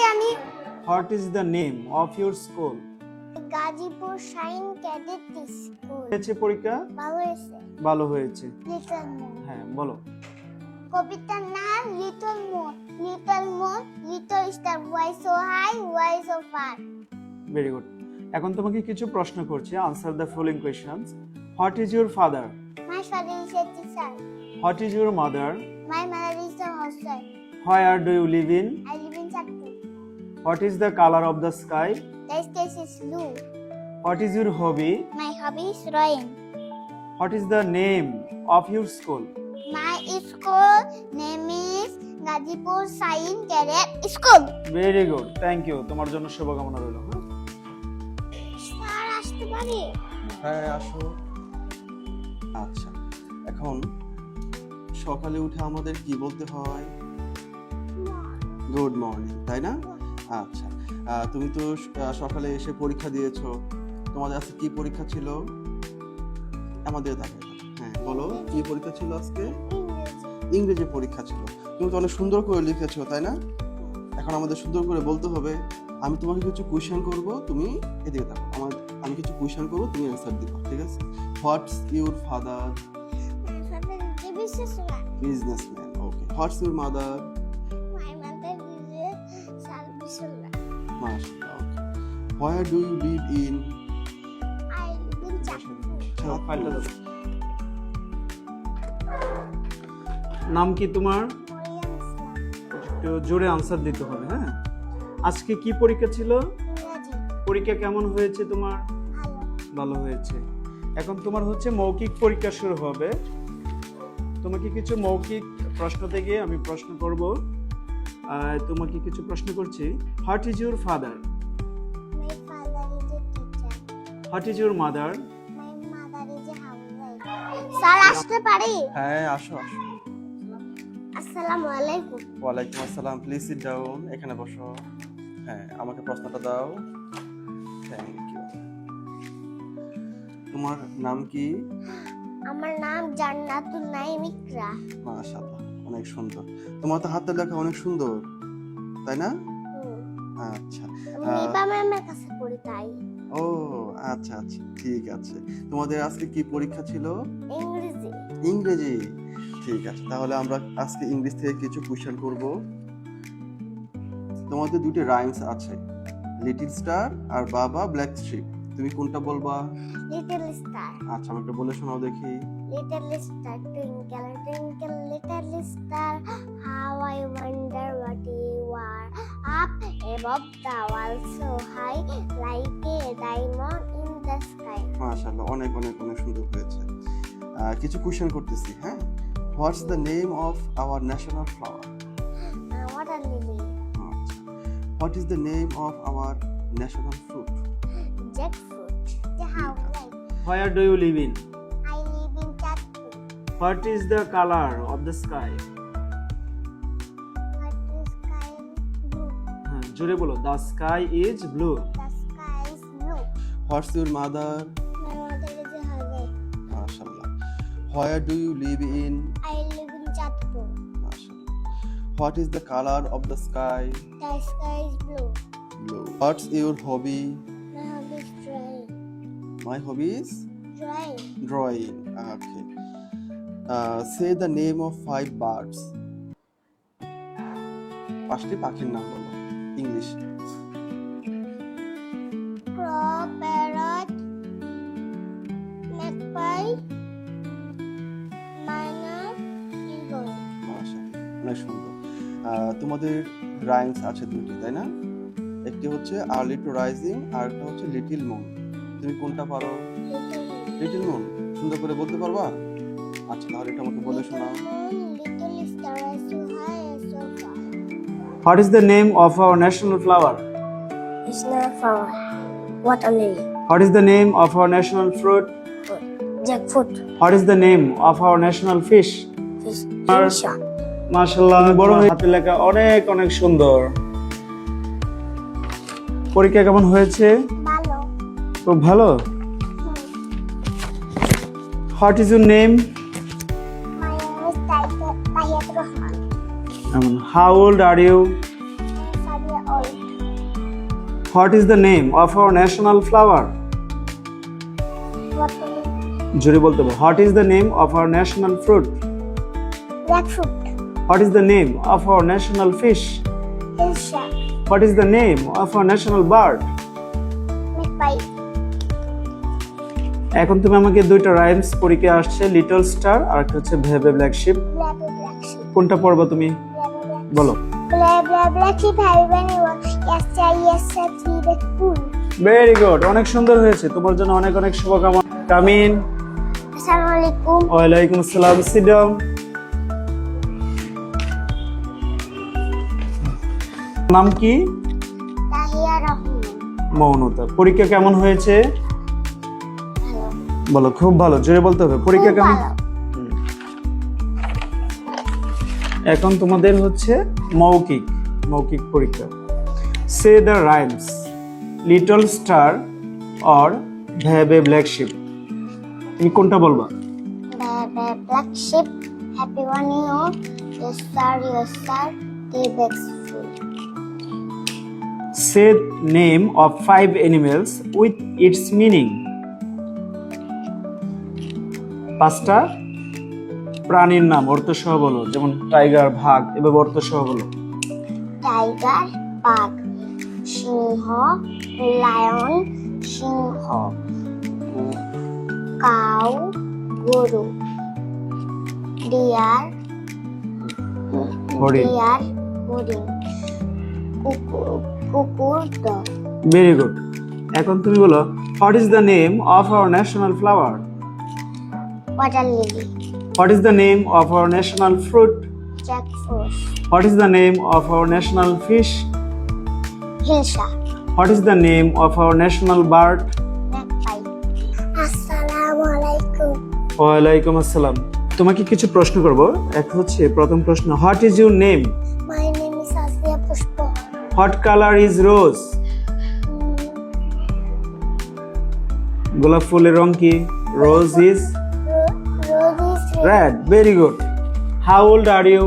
পারি আমি what is the name of your school Gazipur Shine Cadet School. হয়েছে পরীক্ষা? ভালো হয়েছে। ভালো হয়েছে। লিটল মুন হ্যাঁ বলো। কবিতার নাম little moon little moon little star why so high why so far. Very good এখন তোমাকে কিছু প্রশ্ন করছি answer the following questions what is your father my father is a teacher what is your mother my mother is a housewife where do you live in I what is the colour of the sky the sketch is blue what is your hobby my hobby is drawing what is the name of your school my school name is Gazipur Shine Cadet School very good thank you তোমার জন্য শুভকামনা রইল হ্যাঁ? Sir আসতে পারি? হ্যাঁ আসো। আচ্ছা এখন সকালে উঠে আমাদের কি বলতে হয়? গুড মর্নিং তাই না? আচ্ছা। তুমি তো সকালে এসে পরীক্ষা দিয়েছ। তোমাদের আজকে কি পরীক্ষা ছিল? আমাদের দেখে হ্যাঁ বলো কি পরীক্ষা ছিল আজকে? ইংরেজি পরীক্ষা ছিল। তুমি তো অনেক সুন্দর করে লিখেছো তাই না? এখন আমাদের সুন্দর করে বলতে হবে আমি তোমাকে কিছু কোয়েশ্চেন করব তুমি এদিকে দেখো। আমার আমি কিছু কোয়েশ্চেন করব তুমি অ্যান্সার দিবা ঠিক আছে? What's your father. Businessman okay what's your mother okay where do you live in I live in দাও নাম কি তোমার. একটু জোরে আনসার দিতে হবে হ্যাঁ? আজকে কি পরীক্ষা ছিল? পরীক্ষা কেমন হয়েছে তোমার? ভালো হয়েছে। এখন তোমার হচ্ছে মৌখিক পরীক্ষা শুরু হবে। তোমাকে কিছু মৌখিক প্রশ্ন থেকে আমি প্রশ্ন করব। তোমাকে কিছু প্রশ্ন করছি। What is your father My father is a teacher. What is your mother My mother is a housewife. Sir আসতে পারি? হ্যাঁ আসো আসো। আসসালামু আলাইকুম। ওয়ালাইকুম আসসালাম। প্লিজ সিট ডাউন এখানে বসো। হ্যাঁ আমাকে প্রশ্নটা দাও। থ্যাংক ইউ তোমার নাম কি? আমার নাম জান্নাতুল নাইম ইকরা মাশাআল্লাহ। অনেক সুন্দর। তোমার তো হাতের লেখা অনেক সুন্দর তাই না? আচ্ছা কাছে পড়ি তাই। ও আচ্ছা আচ্ছা ঠিক আছে। তোমাদের আজকে কি পরীক্ষা ছিল? ইংরেজি। ইংরেজি ঠিক আছে। তাহলে আমরা আজকে ইংলিশ থেকে কিছু কোশ্চেন করব। তোমাদের দুটি রাইমস আছে লিটল স্টার আর বাবা ব্ল্যাক শিপ তুমি কোনটা বলবা? লিটল স্টার আচ্ছা আমাকে বলে শোনাও দেখি। Little star twinkle, above the world so high, like a diamond in the sky. মাশাআল্লাহ অনেক অনেক অনেক সুন্দর হয়েছে। কিছু কোশ্চেন করতেছি হ্যাঁ? What's the name of our national flower lily, আচ্ছা what is the name of our national fruit jackfruit. The how like where do you live in I live in Chatpur. What is the colour of the sky জোরে বলো the sky is blue The sky is blue. What's your mother My mother is a husband. মাশাআল্লাহ where do you live in I live in Chatpur. মাশাআল্লাহ what is the colour of the sky The sky is blue. Blue what's your hobby My hobby is drawing. My hobbies Drawing. drawing okay uh, say the name of five birds পাঁচটি পাখির নাম বলো English crow, parrot, magpie, myna, eagle. অনেক সুন্দর। তোমাদের rhymes আছে দুটি তাই না? একটি হচ্ছে আর্লি টু রাইজিং আর একটা হচ্ছে লিটিল মুন তুমি কোনটা পারো? লিটিল মুন সুন্দর করে বলতে পারবা? আচ্ছা তাহলে এটা আমাকে বলে শোনাও। What is the name of our national flower It's flower. What a lily. What is the name of our national fruit Jackfruit. Is the name of our national fish Fish. মাশাল্লাহ আমি বড় হয়ে লেখা অনেক অনেক সুন্দর। পরীক্ষা কেমন হয়েছে? ভালো। খুব ভালো? What is your name My name is Tahiyat Rahman. What is the name of our national flower. জোরে বলতে হবে what is the name of our national fruit. What is the name of our national fish. What is the name of our national bird এখন তুমি আমাকে দুইটা rhymes পরীক্ষা আসছে little star আর একটা হচ্ছে ভেবে ব্ল্যাক শিপ. কোনটা পড়বা তুমি. বলো Blah blah ভেরি গুড অনেক সুন্দর হয়েছে। তোমার জন্য অনেক অনেক শুভকামনা। Come in. Assalamualaikum. ওয়ালাইকুম আসসালাম সিডম। নাম কি. মৌনতা। পরীক্ষা কেমন হয়েছে. বলো খুব ভালো। জোরে বলতে হবে। পরীক্ষা কেমন? এখন তোমাদের হচ্ছে মৌখিক মৌখিক পরীক্ষা। Say the rhymes little star or baa baa black sheep তুমি কোনটা বলবা. Say name of five animals with its meaning পাঁচটা। প্রাণীর নাম অর্থ সহ বলো। যেমন টাইগার ভাগ এভাবে অর্থ সহ বলো। টাইগার বাঘ। সিংহ লায়ন সিংহ কাউ গরু ডিয়ার। ডিয়ার হরিণ কুকুর ডগ ভেরি গুড এখন তুমি বলো what is the name of our national flower water lily what is the name of our national fruit jackfruit what is the name of our national fish hilsa what is the name of our national bird magpie আসসালামু আলাইকুম ওয়ালাইকুম আসসালাম তোমাকে কিছু প্রশ্ন করব। এক হচ্ছে প্রথম প্রশ্ন what is your name my name is Asiya Pushpa what colour is rose গোলাপ ফুলের রং কি? Rose is rose is red very good how old are you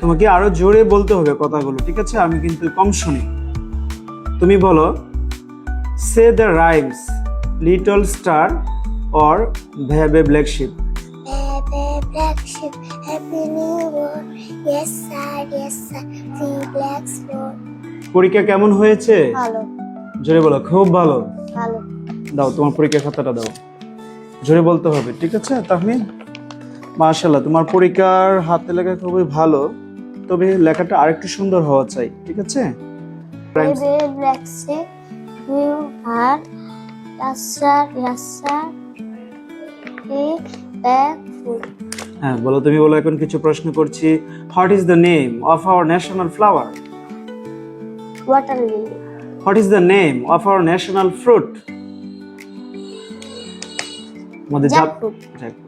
তোমাকে আরও জোরে বলতে হবে কথাগুলো ঠিক আছে? আমি কিন্তু কম শুনি। তুমি বলো say the rhymes little star or baa baa black sheep black sheep, happy new year. Yes sir, yes sir. Three black swan. পরীক্ষা কেমন হয়েছে? ভালো। জোরে বলো খুব ভালো। ভালো। দাও তোমার পরীক্ষা খাতাটা দাও। জোরে বলতে হবে ঠিক আছে? তাহলে মাশাল্লাহ তোমার পরীক্ষার হাতে লেখা খুবই ভালো। তবে লেখাটা আরেকটু সুন্দর হওয়া চাই ঠিক আছে. হ্যাঁ বলো তুমি বলো এখন কিছু প্রশ্ন করছি what is the name of our national flower Water lily. What is the name of our national fruit আমাদের Jackfruit. Jackfruit.